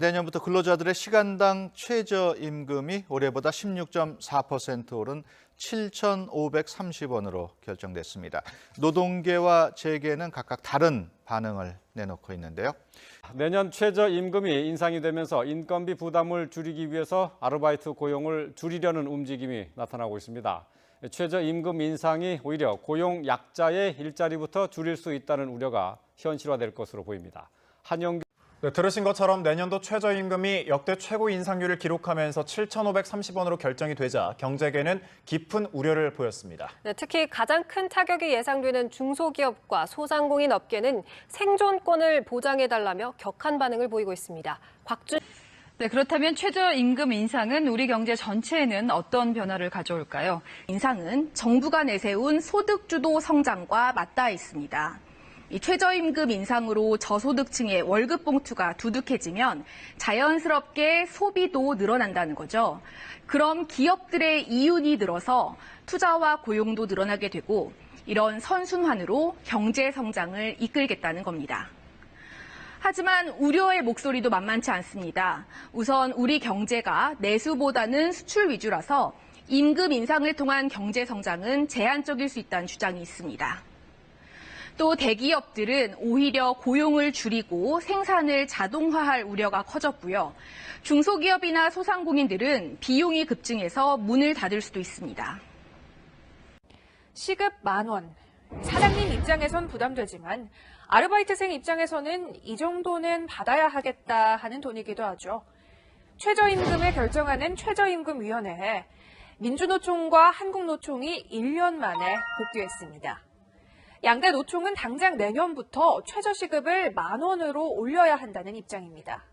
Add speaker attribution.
Speaker 1: 내년부터 근로자들의 시간당 최저임금이 올해보다 16.4% 오른 7,530원으로 결정됐습니다. 노동계와 재계는 각각 다른 반응을 내놓고 있는데요.
Speaker 2: 내년 최저임금이 인상이 되면서 인건비 부담을 줄이기 위해서 아르바이트 고용을 줄이려는 움직임이 나타나고 있습니다. 최저임금 인상이 오히려 고용 약자의 일자리부터 줄일 수 있다는 우려가 현실화될 것으로 보입니다. 한영
Speaker 3: 네, 들으신 것처럼 내년도 최저임금이 역대 최고 인상률을 기록하면서 7,530원으로 결정이 되자 경제계는 깊은 우려를 보였습니다.
Speaker 4: 네, 특히 가장 큰 타격이 예상되는 중소기업과 소상공인 업계는 생존권을 보장해달라며 격한 반응을 보이고 있습니다. 곽준
Speaker 5: 네, 그렇다면 최저임금 인상은 우리 경제 전체에는 어떤 변화를 가져올까요?
Speaker 6: 인상은 정부가 내세운 소득주도 성장과 맞닿아 있습니다. 이 최저임금 인상으로 저소득층의 월급 봉투가 두둑해지면 자연스럽게 소비도 늘어난다는 거죠. 그럼 기업들의 이윤이 늘어서 투자와 고용도 늘어나게 되고 이런 선순환으로 경제 성장을 이끌겠다는 겁니다. 하지만 우려의 목소리도 만만치 않습니다. 우선 우리 경제가 내수보다는 수출 위주라서 임금 인상을 통한 경제 성장은 제한적일 수 있다는 주장이 있습니다. 또 대기업들은 오히려 고용을 줄이고 생산을 자동화할 우려가 커졌고요. 중소기업이나 소상공인들은 비용이 급증해서 문을 닫을 수도 있습니다.
Speaker 7: 시급 만 원. 사장님 입장에선 부담되지만 아르바이트생 입장에서는 이 정도는 받아야 하겠다 하는 돈이기도 하죠. 최저임금을 결정하는 최저임금위원회에 민주노총과 한국노총이 1년 만에 복귀했습니다. 양대 노총은 당장 내년부터 최저시급을 만 원으로 올려야 한다는 입장입니다.